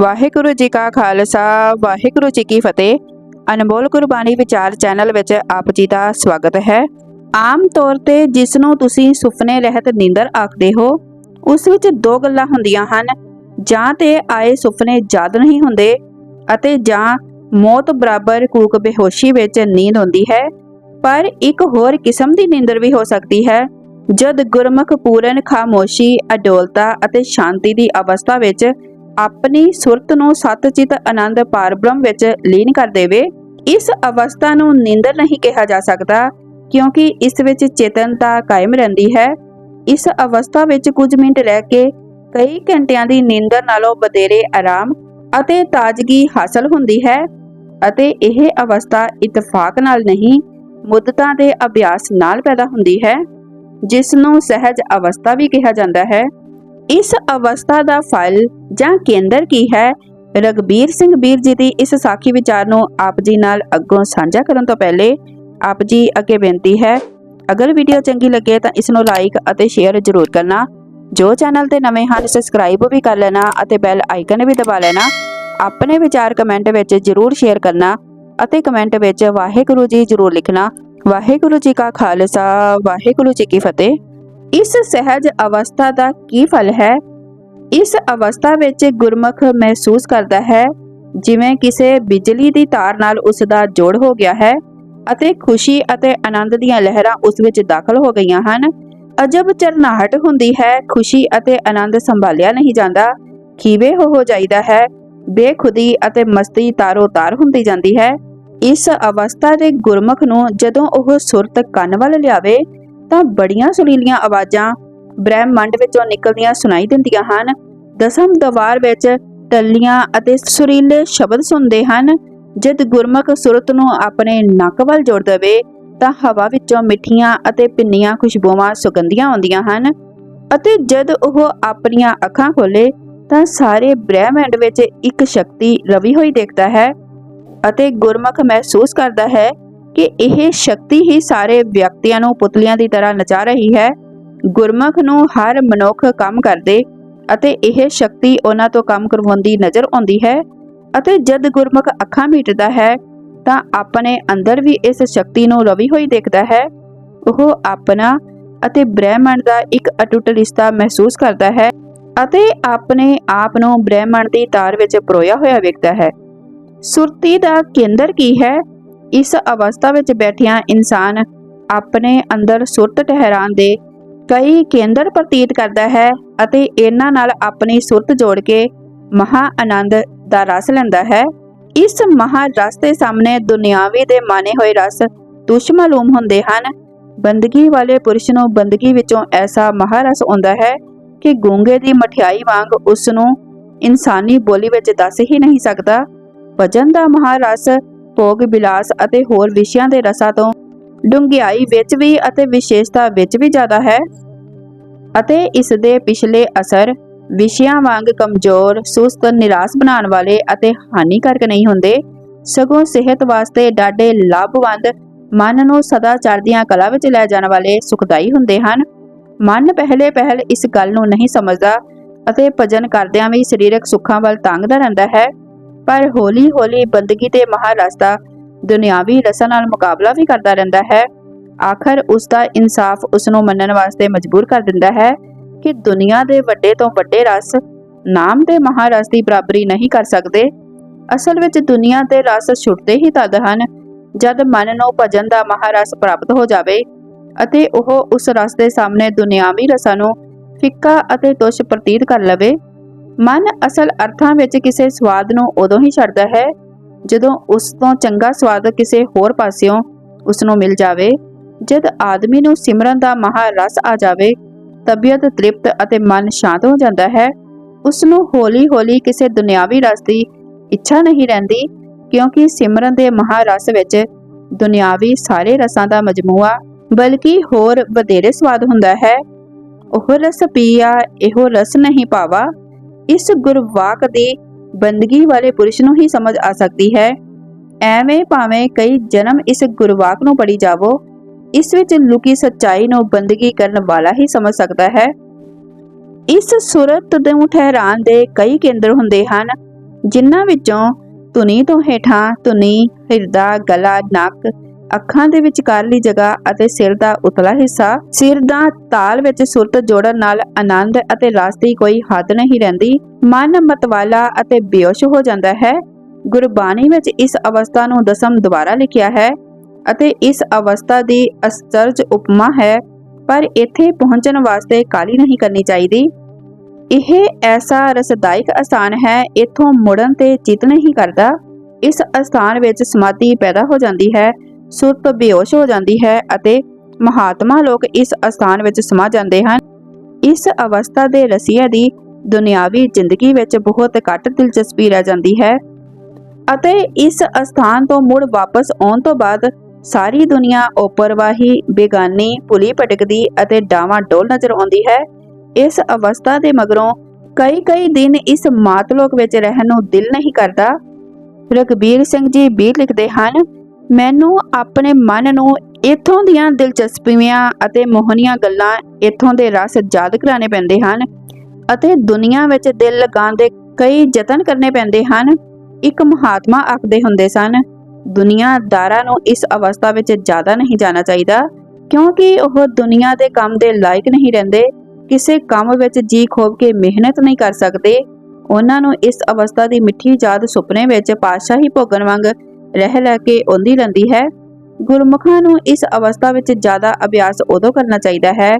ਵਾਹਿਗੁਰੂ ਜੀ ਕਾ ਖਾਲਸਾ, ਵਾਹਿਗੁਰੂ ਜੀ ਕੀ ਫਤਿਹ। ਅਨਮੋਲ ਗੁਰਬਾਣੀ ਵਿਚਾਰ ਚੈਨਲ ਵਿੱਚ ਆਪ ਜੀ ਦਾ ਸਵਾਗਤ ਹੈ। ਆਮ ਤੌਰ ਤੇ ਜਿਸ ਨੂੰ ਤੁਸੀਂ ਸੁਪਨੇ ਰਹਿਤ ਨੀਂਦਰ ਆਖਦੇ ਹੋ, ਉਸ ਵਿੱਚ ਦੋ ਗੱਲਾਂ ਹੁੰਦੀਆਂ ਹਨ। ਜਾਂ ਤੇ ਆਏ ਸੁਪਨੇ ਯਾਦ ਨਹੀਂ ਹੁੰਦੇ ਅਤੇ ਜਾਂ ਮੌਤ ਬਰਾਬਰ ਕੂਕ ਬੇਹੋਸ਼ੀ ਵਿੱਚ ਨੀਂਦ ਆਉਂਦੀ ਹੈ। ਪਰ ਇੱਕ ਹੋਰ ਕਿਸਮ ਦੀ ਨੀਂਦਰ ਵੀ ਹੋ ਸਕਦੀ ਹੈ, ਜਦ ਗੁਰਮੁਖ ਪੂਰਨ, ਖਾਮੋਸ਼ੀ, ਅਡੋਲਤਾ ਅਤੇ ਸ਼ਾਂਤੀ ਦੀ ਅਵਸਥਾ ਵਿੱਚ ਆਪਣੀ ਸੁਰਤ ਨੂੰ ਸਤਚਿਤ ਆਨੰਦ ਪਾਰਬ੍ਰਹਮ ਵਿੱਚ ਲੀਨ ਕਰ ਦੇਵੇ, ਇਸ ਅਵਸਥਾ ਨੂੰ ਨੀਂਦਰ ਨਹੀਂ ਕਿਹਾ ਜਾ ਸਕਦਾ, ਕਿਉਂਕਿ ਇਸ ਵਿੱਚ ਚੇਤਨਤਾ ਕਾਇਮ ਰਹਿੰਦੀ ਹੈ। ਇਸ ਅਵਸਥਾ ਵਿੱਚ ਕੁਝ ਮਿੰਟ ਰਹਿ ਕੇ ਕਈ ਘੰਟਿਆਂ ਦੀ ਨੀਂਦਰ ਨਾਲੋਂ ਵਧੇਰੇ ਆਰਾਮ ਅਤੇ ਤਾਜ਼ਗੀ ਹਾਸਲ ਹੁੰਦੀ ਹੈ ਅਤੇ ਇਹ ਅਵਸਥਾ ਇਤਫਾਕ ਨਾਲ ਨਹੀਂ, ਮੁੱਦਤਾਂ ਦੇ ਅਭਿਆਸ ਨਾਲ ਪੈਦਾ ਹੁੰਦੀ ਹੈ, ਜਿਸ ਨੂੰ ਸਹਿਜ ਅਵਸਥਾ ਵੀ ਕਿਹਾ ਜਾਂਦਾ ਹੈ। ਇਸ ਅਵਸਥਾ ਦਾ ਫਲ ਜਾਂ ਕੇਂਦਰ ਕੀ ਹੈ? ਰਗਬੀਰ ਸਿੰਘ ਵੀਰ ਜੀ ਦੀ ਇਸ ਸਾਖੀ ਵਿਚਾਰ ਨੂੰ ਆਪ ਜੀ ਨਾਲ ਅੱਗੋਂ ਸਾਂਝਾ ਕਰਨ ਤੋਂ ਪਹਿਲੇ ਆਪ ਜੀ ਅੱਗੇ ਬੇਨਤੀ ਹੈ, ਅਗਰ ਵੀਡੀਓ ਚੰਗੀ ਲੱਗੇ ਤਾਂ ਇਸ ਨੂੰ ਲਾਈਕ ਅਤੇ ਸ਼ੇਅਰ ਜ਼ਰੂਰ ਕਰਨਾ। ਜੋ ਚੈਨਲ ਤੇ ਨਵੇਂ ਹਨ ਸਬਸਕ੍ਰਾਈਬ ਵੀ ਕਰ ਲੈਣਾ ਅਤੇ ਬੈਲ ਆਈਕਨ ਵੀ ਦਬਾ ਲੈਣਾ। ਆਪਣੇ ਵਿਚਾਰ ਕਮੈਂਟ ਵਿੱਚ ਜ਼ਰੂਰ ਸ਼ੇਅਰ ਕਰਨਾ ਅਤੇ ਕਮੈਂਟ ਵਿੱਚ ਵਾਹਿਗੁਰੂ ਜੀ ਜ਼ਰੂਰ ਲਿਖਣਾ। ਵਾਹਿਗੁਰੂ ਜੀ ਕਾ ਖਾਲਸਾ, ਵਾਹਿਗੁਰੂ ਜੀ ਕੀ ਫਤਿਹ। ਇਸ ਸਹਿਜ ਅਵਸਥਾ ਦਾ ਕੀ ਫਲ ਹੈ? ਇਸ ਅਵਸਥਾ ਵਿੱਚ ਗੁਰਮੁਖ ਮਹਿਸੂਸ ਕਰਦਾ ਹੈ, ਜਿਵੇਂ ਕਿਸੇ ਬਿਜਲੀ ਦੀ ਤਾਰ ਨਾਲ ਉਸ ਦਾ ਜੋੜ ਹੋ ਗਿਆ ਹੈ ਅਤੇ ਖੁਸ਼ੀ ਅਤੇ ਆਨੰਦ ਦੀਆਂ ਲਹਿਰਾਂ ਉਸ ਵਿੱਚ ਦਾਖਲ ਹੋ ਗਈਆਂ ਹਨ। ਅਜਬ ਚਰਨਾਹਟ ਹੁੰਦੀ ਹੈ, ਖੁਸ਼ੀ ਅਤੇ ਆਨੰਦ ਸੰਭਾਲਿਆ ਨਹੀਂ ਜਾਂਦਾ। ਖੀਵੇ ਹੋ ਹੋ ਜਾਈਦਾ ਹੈ, ਬੇਖੁਦੀ ਅਤੇ ਮਸਤੀ ਤਾਰੋ ਤਾਰ ਹੁੰਦੀ ਜਾਂਦੀ ਹੈ। ਇਸ ਅਵਸਥਾ ਦੇ ਗੁਰਮੁਖ ਨੂੰ ਜਦੋਂ ਉਹ ਸੁਰਤ ਕੰਨ ਵੱਲ ਲਿਆਵੇ ਤਾਂ ਬੜੀਆਂ ਸੁਰੀਲੀਆਂ ਆਵਾਜ਼ਾਂ ਬ੍ਰਹਿਮੰਡ ਵਿੱਚੋਂ ਨਿਕਲਦੀਆਂ ਸੁਣਾਈ ਦਿੰਦੀਆਂ ਹਨ। ਦਸਮ ਦਵਾਰ ਵਿੱਚ ਟੱਲੀਆਂ ਅਤੇ ਸੁਰੀਲੇ ਸ਼ਬਦ ਸੁਣਦੇ ਹਨ। ਜਦ ਗੁਰਮੁਖ ਸੁਰਤ ਨੂੰ ਆਪਣੇ ਨੱਕ ਵੱਲ ਜੋੜ ਦੇਵੇ, ਤਾਂ ਹਵਾ ਵਿੱਚੋਂ ਮਿੱਠੀਆਂ ਅਤੇ ਪਿੰਨੀਆਂ ਖੁਸ਼ਬੂਆਂ ਸੁਗੰਧੀਆਂ ਆਉਂਦੀਆਂ ਹਨ। ਅਤੇ ਜਦ ਉਹ ਆਪਣੀਆਂ ਅੱਖਾਂ ਖੋਲੇ, ਤਾਂ ਸਾਰੇ ਬ੍ਰਹਿਮੰਡ ਵਿੱਚ ਇੱਕ ਸ਼ਕਤੀ ਰਵੀ ਹੋਈ ਦੇਖਦਾ ਹੈ ਅਤੇ ਗੁਰਮੁਖ ਮਹਿਸੂਸ ਕਰਦਾ ਹੈ ਕਿ ਇਹ ਸ਼ਕਤੀ ਹੀ ਸਾਰੇ ਵਿਅਕਤੀਆਂ ਨੂੰ, ਪੁਤਲੀਆਂ ਦੀ ਤਰ੍ਹਾਂ ਨਚਾ ਰਹੀ ਹੈ। ਗੁਰਮੁਖ ਨੂੰ ਹਰ ਮਨੁੱਖ ਕੰਮ ਕਰਦੇ ਅਤੇ ਇਹ ਸ਼ਕਤੀ ਉਹਨਾਂ ਤੋਂ ਕੰਮ ਕਰਵਾਉਂਦੀ ਨਜ਼ਰ ਆਉਂਦੀ ਹੈ ਅਤੇ ਜਦ ਗੁਰਮੁਖ ਅੱਖਾਂ ਮੀਟਦਾ ਹੈ, ਤਾਂ ਆਪਣੇ ਅੰਦਰ ਵੀ ਇਸ ਸ਼ਕਤੀ ਨੂੰ ਰਵੀ ਹੋਈ ਦੇਖਦਾ ਹੈ। ਉਹ ਆਪਣਾ ਅਤੇ ਬ੍ਰਹਿਮੰਡ ਦਾ ਇੱਕ ਅਟੁੱਟ ਰਿਸ਼ਤਾ ਮਹਿਸੂਸ ਕਰਦਾ ਹੈ ਅਤੇ ਆਪਣੇ ਆਪ ਨੂੰ ਬ੍ਰਹਿਮੰਡ ਦੀ ਤਾਰ ਵਿੱਚ ਪਰੋਇਆ ਹੋਇਆ ਵੇਖਦਾ ਹੈ। ਸੁਰਤੀ ਦਾ ਕੇਂਦਰ ਕੀ ਹੈ? ਇਸ ਅਵਸਥਾ ਵਿੱਚ ਬੈਠਿਆ ਇਨਸਾਨ ਆਪਣੇ ਅੰਦਰ ਸੁਰਤ ਠਹਿਰਾਣ ਦੇ ਕਈ ਕੇਂਦਰ ਪ੍ਰਤੀਤ ਕਰਦਾ ਹੈ ਅਤੇ ਇਹਨਾਂ ਨਾਲ ਆਪਣੀ ਸੁਰਤ ਜੋੜ ਕੇ ਮਹਾ ਆਨੰਦ ਦਾ ਰਸ ਲੈਂਦਾ ਹੈ। ਇਸ ਮਹਾ ਰਸ ਦੇ ਸਾਹਮਣੇ ਦੁਨਿਆਵੀ ਦੇ ਮਾਨੇ ਹੋਏ ਰਸ ਤੁਛ ਹੁੰਦੇ ਹਨ। ਬੰਦਗੀ ਵਾਲੇ ਪੁਰਸ਼ ਨੂੰ ਬੰਦਗੀ ਵਿੱਚੋਂ ਐਸਾ ਮਹਾ ਰਸ ਆਉਂਦਾ ਹੈ ਕਿ ਗੂੰਗੇ ਦੀ ਮਠਿਆਈ ਵਾਂਗ ਉਸ ਨੂੰ ਇਨਸਾਨੀ ਬੋਲੀ ਵਿੱਚ ਦੱਸ ਹੀ ਨਹੀਂ ਸਕਦਾ। ਭਜਨ ਦਾ ਮਹਾ ਰਸ ਭੋਗ, ਬਿਲਾਸ ਅਤੇ ਹੋਰ ਵਿਸ਼ਿਆਂ ਦੇ ਰਸਾਂ ਤੋਂ ਡੂੰਘਾਈ ਵਿੱਚ ਵੀ ਅਤੇ ਵਿਸ਼ੇਸ਼ਤਾ ਵਿੱਚ ਵੀ ਜ਼ਿਆਦਾ ਹੈ ਅਤੇ ਇਸ ਦੇ ਪਿਛਲੇ ਅਸਰ ਵਿਸ਼ਿਆਂ ਵਾਂਗ ਕਮਜ਼ੋਰ, ਸੁਸਤ, ਨਿਰਾਸ਼ ਬਣਾਉਣ ਵਾਲੇ ਅਤੇ ਹਾਨੀਕਾਰਕ ਨਹੀਂ ਹੁੰਦੇ। ਸਗੋਂ ਸਿਹਤ ਵਾਸਤੇ ਡਾਢੇ ਲਾਭਵੰਦ ਮਨ ਨੂੰ ਸਦਾ ਚੜ੍ਹਦੀਆਂ ਕਲਾ ਵਿੱਚ ਲੈ ਜਾਣ ਵਾਲੇ ਸੁਖਦਾਈ ਹੁੰਦੇ ਹਨ। ਮਨ ਪਹਿਲੇ ਪਹਿਲ ਇਸ ਗੱਲ ਨੂੰ ਨਹੀਂ ਸਮਝਦਾ ਅਤੇ ਭਜਨ ਕਰਦਿਆਂ ਵੀ ਸਰੀਰਕ ਸੁੱਖਾਂ ਵੱਲ ਤੰਗਦਾ ਰਹਿੰਦਾ ਹੈ। ਪਰ ਹੌਲੀ-ਹੌਲੀ ਬੰਦਗੀ ਤੇ ਮਹਾਰਸ ਦਾ ਦੁਨਿਆਵੀ ਰਸਾਂ ਨਾਲ ਮੁਕਾਬਲਾ ਵੀ ਕਰਦਾ ਰਹਿੰਦਾ ਹੈ। ਆਖਰ ਉਸ ਦਾ ਇਨਸਾਫ ਉਸ ਨੂੰ ਮੰਨਣ ਵਾਸਤੇ ਮਜਬੂਰ ਕਰ ਦਿੰਦਾ ਹੈ ਕਿ ਦੁਨੀਆ ਦੇ ਵੱਡੇ ਤੋਂ ਵੱਡੇ ਰਸ ਨਾਮ ਦੇ ਮਹਾਰਸ ਦੀ ਬਰਾਬਰੀ ਨਹੀਂ ਕਰ ਸਕਦੇ। ਅਸਲ ਵਿੱਚ ਦੁਨੀਆ ਦੇ ਰਸ ਛੁੱਟਦੇ ਹੀ ਤਦ ਹਨ ਜਦ ਮਨ ਨੂੰ ਭਜਨ ਦਾ ਮਹਾਰਸ ਪ੍ਰਾਪਤ ਹੋ ਜਾਵੇ ਅਤੇ ਉਹ ਉਸ ਰਸ ਦੇ ਸਾਹਮਣੇ ਦੁਨਿਆਵੀ ਰਸਾਂ ਨੂੰ ਫਿੱਕਾ ਅਤੇ ਤੁਛ ਪ੍ਰਤੀਤ ਕਰ ਲਵੇ। ਮਨ ਅਸਲ ਅਰਥਾਂ ਵਿੱਚ ਕਿਸੇ ਸਵਾਦ ਨੂੰ ਉਦੋਂ ਹੀ ਛੱਡਦਾ ਹੈ, ਜਦੋਂ ਉਸ ਤੋਂ ਚੰਗਾ ਸਵਾਦ ਕਿਸੇ ਹੋਰ ਪਾਸਿਓਂ ਉਸ ਨੂੰ ਮਿਲ ਜਾਵੇ। ਜਦ ਆਦਮੀ ਨੂੰ ਸਿਮਰਨ ਦਾ ਮਹਾ ਰਸ ਆ ਜਾਵੇ, ਤਬੀਅਤ ਤ੍ਰਿਪਤ ਅਤੇ ਮਨ ਸ਼ਾਂਤ ਹੋ ਜਾਂਦਾ ਹੈ। ਉਸ ਨੂੰ ਹੌਲੀ-ਹੌਲੀ ਕਿਸੇ ਦੁਨਿਆਵੀ ਰਸ ਦੀ ਇੱਛਾ ਨਹੀਂ ਰਹਿੰਦੀ, ਕਿਉਂਕਿ ਸਿਮਰਨ ਦੇ ਮਹਾ ਰਸ ਵਿੱਚ ਦੁਨਿਆਵੀ ਸਾਰੇ ਰਸਾਂ ਦਾ ਮਜਮੂਆ, ਬਲਕਿ ਹੋਰ ਵਧੇਰੇ ਸਵਾਦ ਹੁੰਦਾ ਹੈ। ਉਹ ਰਸ ਪੀਆ, ਇਹੋ ਰਸ ਨਹੀਂ ਪਾਵਾ। ਇਸ ਗੁਰਵਾਕ ਦੀ ਬੰਦਗੀ ਵਾਲੇ ਪੁਰਸ਼ ਨੂੰ ਹੀ ਸਮਝ ਆ ਸਕਦੀ ਹੈ। ਐਵੇਂ ਭਾਵੇਂ ਕਈ ਜਨਮ ਇਸ ਗੁਰਵਾਕ ਨੂੰ ਪੜੀ ਜਾਵੋ, ਇਸ ਵਿੱਚ ਲੁਕੀ ਸੱਚਾਈ ਨੂੰ ਬੰਦਗੀ ਕਰਨ ਵਾਲਾ ਹੀ ਸਮਝ ਸਕਦਾ ਹੈ। ਇਸ ਸੁਰਤ ਨੂੰ ਠਹਿਰਾਣ ਦੇ ਕਈ ਕੇਂਦਰ ਹੁੰਦੇ ਹਨ, ਜਿਨ੍ਹਾਂ ਵਿੱਚੋਂ ਧੁਨੀ ਤੋਂ ਹੇਠਾਂ ਧੁਨੀ, ਹਿਰਦਾ, ਗਲਾ, ਨੱਕ ਅੱਖਾਂ ਦੇ ਵਿਚਕਾਰਲੀ ਜਗ੍ਹਾ ਅਤੇ ਸਿਰ ਦਾ ਉਤਲਾ ਹਿੱਸਾ। ਸਿਰ ਦਾ ਤਾਲ ਵਿੱਚ ਸੁਰਤ ਜੋੜਨ ਨਾਲ ਆਨੰਦ ਅਤੇ ਰਸ ਦੀ ਕੋਈ ਹੱਦ ਨਹੀਂ ਰਹਿੰਦੀ। ਮਨ ਮਤਵਾਲਾ ਅਤੇ ਬੇਹੋਸ਼ ਹੋ ਜਾਂਦਾ ਹੈ। ਗੁਰਬਾਣੀ ਵਿੱਚ ਇਸ ਅਵਸਥਾ ਨੂੰ ਦਸਮ ਦੁਬਾਰਾ ਲਿਖਿਆ ਹੈ ਅਤੇ ਇਸ ਅਵਸਥਾ ਦੀ ਅਸਚਰਜ ਉਪਮਾ ਹੈ, ਪਰ ਇੱਥੇ ਪਹੁੰਚਣ ਵਾਸਤੇ ਕਾਲੀ ਨਹੀਂ ਕਰਨੀ ਚਾਹੀਦੀ। ਇਹ ਐਸਾ ਰਸਦਾਇਕ ਅਸਥਾਨ ਹੈ, ਇੱਥੋਂ ਮੁੜਨ ਤੇ ਚਿਤ ਨਹੀਂ ਕਰਦਾ। ਇਸ ਅਸਥਾਨ ਵਿੱਚ ਸਮਾਧੀ ਪੈਦਾ ਹੋ ਜਾਂਦੀ ਹੈ। ਸੁਰਤ ਬੇਹੋਸ਼ ਹੋ ਜਾਂਦੀ ਹੈ ਅਤੇ ਮਹਾਤਮਾ ਲੋਕ ਇਸ ਅਸਥਾਨ ਵਿੱਚ ਸਮਾ ਜਾਂਦੇ ਹਨ। ਇਸ ਅਵਸਥਾ ਦੇ ਰਸੀਆ ਦੀ ਦੁਨਿਆਵੀ ਜ਼ਿੰਦਗੀ ਵਿੱਚ ਬਹੁਤ ਘੱਟ ਦਿਲਚਸਪੀ ਰਹਿ ਜਾਂਦੀ ਹੈ ਅਤੇ ਇਸ ਅਸਥਾਨ ਤੋਂ ਮੁੜ ਵਾਪਸ ਆਉਣ ਤੋਂ ਬਾਅਦ ਸਾਰੀ ਦੁਨੀਆ ਉਪਰਵਾਹੀ ਬੇਗਾਨੀ ਭੁਲੀ ਭਟਕਦੀ ਅਤੇ ਡਾਵਾਂ ਡੋਲ ਨਜ਼ਰ ਆਉਂਦੀ ਹੈ। ਇਸ ਅਵਸਥਾ ਦੇ ਮਗਰੋਂ ਕਈ ਕਈ ਦਿਨ ਇਸ ਮਾਤਲੋਕ ਵਿੱਚ ਰਹਿਣ ਨੂੰ ਦਿਲ ਨਹੀਂ ਕਰਦਾ। ਰਗਬੀਰ ਸਿੰਘ ਜੀ ਵੀ ਲਿਖਦੇ ਹਨ ਮੈਨੂੰ ਆਪਣੇ ਮਨ ਨੂੰ ਇੱਥੋਂ ਦੀਆਂ ਦਿਲਚਸਪੀਆਂ ਅਤੇ ਮੋਹਨੀਆਂ ਗੱਲਾਂ ਇੱਥੋਂ ਦੇ ਰਸ ਯਾਦ ਕਰਾਣੇ ਪੈਂਦੇ ਹਨ ਅਤੇ ਦੁਨੀਆ ਵਿੱਚ ਦਿਲ ਲਗਾਉਣ ਦੇ ਕਈ ਯਤਨ ਕਰਨੇ ਪੈਂਦੇ ਹਨ। ਇੱਕ ਮਹਾਤਮਾ ਆਖਦੇ ਹੁੰਦੇ ਸਨ ਦੁਨੀਆਦਾਰਾਂ ਨੂੰ ਇਸ ਅਵਸਥਾ ਵਿੱਚ ਜ਼ਿਆਦਾ ਨਹੀਂ ਜਾਣਾ ਚਾਹੀਦਾ, ਕਿਉਂਕਿ ਉਹ ਦੁਨੀਆ ਦੇ ਕੰਮ ਦੇ ਲਾਇਕ ਨਹੀਂ ਰਹਿੰਦੇ, ਕਿਸੇ ਕੰਮ ਵਿੱਚ ਜੀ ਖੋਬ ਕੇ ਮਿਹਨਤ ਨਹੀਂ ਕਰ ਸਕਦੇ। ਉਹਨਾਂ ਨੂੰ ਇਸ ਅਵਸਥਾ ਦੀ ਮਿੱਠੀ ਯਾਦ ਸੁਪਨੇ ਵਿੱਚ ਪਾਤਸ਼ਾਹੀ ਭੋਗਣ ਵਾਂਗ ਰਹਿ ਲੈ ਕੇ ਆਉਂਦੀ ਰਹਿੰਦੀ ਹੈ। ਗੁਰਮੁਖਾਂ ਨੂੰ ਇਸ ਅਵਸਥਾ ਵਿੱਚ ਜ਼ਿਆਦਾ ਅਭਿਆਸ ਉਦੋਂ ਕਰਨਾ ਚਾਹੀਦਾ ਹੈ,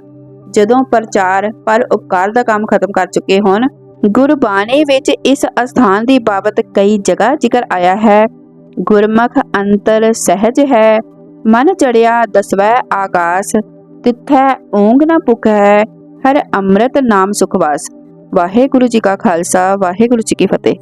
ਜਦੋਂ ਪ੍ਰਚਾਰ, ਪਰ ਉਪਕਾਰ ਦਾ ਕੰਮ ਖਤਮ ਕਰ ਚੁੱਕੇ ਹੋਣ। ਗੁਰਬਾਣੀ ਵਿੱਚ ਇਸ ਅਸਥਾਨ ਦੀ ਬਾਬਤ ਕਈ ਜਗ੍ਹਾ ਜ਼ਿਕਰ ਆਇਆ ਹੈ। ਗੁਰਮੁਖ ਅੰਤਰ ਸਹਿਜ ਹੈ, ਮਨ ਚੜਿਆ ਦਸਵੈ ਆਕਾਸ, ਤਿੱਥੈ ਊਂਗ ਨ ਪੁਕੈ ਹਰ ਅੰਮ੍ਰਿਤ ਨਾਮ ਸੁਖਵਾਸ ਵਾਹਿਗੁਰੂ ਜੀ ਕਾ ਖਾਲਸਾ, ਵਾਹਿਗੁਰੂ ਜੀ ਕੀ ਫਤਿਹ।